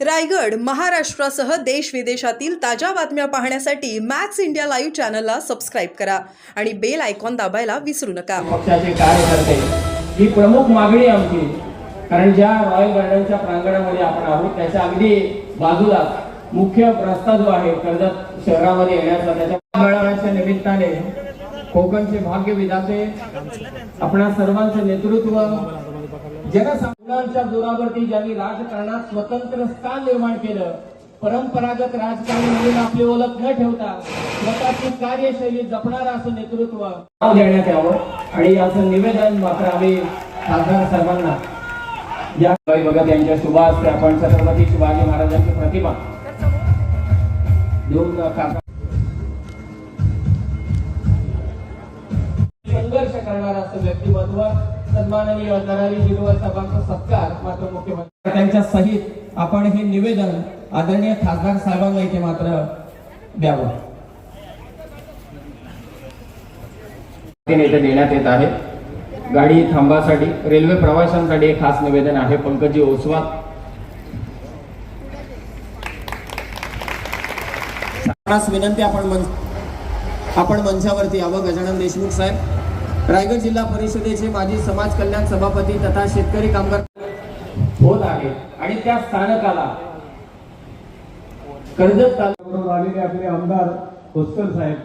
रायगड महाराष्ट्रासह देश विदेशातील ताज्या बातम्या पाहण्यासाठी मॅक्स इंडिया लाईव्ह चॅनलला सबस्क्राईब करा आणि बेल आयकॉन दाबायला विसरू नका. पक्षाचे कार्यकर्ते ही प्रमुख मागणी आहे आमची. कारण ज्या रॉयल गार्डनच्या प्रांगणामध्ये आपण आहोत त्याच्या अगदी बाजूला मुख्य रस्ता जो आहे कर्जत शहरामध्ये येण्याचा त्याच्या मेळाव्याच्या निमित्ताने कोकणचे भाग्य विधाते आपणा सर्वांचं नेतृत्व जनसामान्यांच्या जोरावरती ज्यांनी राजकारणात स्वतंत्र स्थान निर्माण केलं परंपरागत राजकारणी म्हणून आपली ओळख न ठेवता स्वतःची कार्यशैली जपणारं असं नेतृत्व नाव देण्यात यावं आणि याचं निवेदन मात्र आम्ही खासदार सर्वांना या भगत यांच्या शुभास आपण छत्रपती शिवाजी महाराजांची प्रतिमा देऊन खासदार करणारा असं व्यक्तिमत्व सन्माननीय साहेबांचा सत्कार मात्र मुख्यमंत्री त्यांच्या सहित आपण हे निवेदन आदरणीय खासदार साहेबांना इथे मात्र द्यावं. इथे देण्यात येत आहे. गाडी थांबासाठी रेल्वे प्रवाशांसाठी एक खास निवेदन आहे पंकजी ओसवाल खास विनंती आपण मंच आपण मंचावरती यावं गजानन देशमुख साहेब. रायगड जिल्हा परिषदेचे माजी समाज कल्याण सभापती तथा शेतकरी कामगार होत आहे. आणि त्या स्थानकाला कर्जत तालुका आलेले आपले आमदार होस्कर साहेब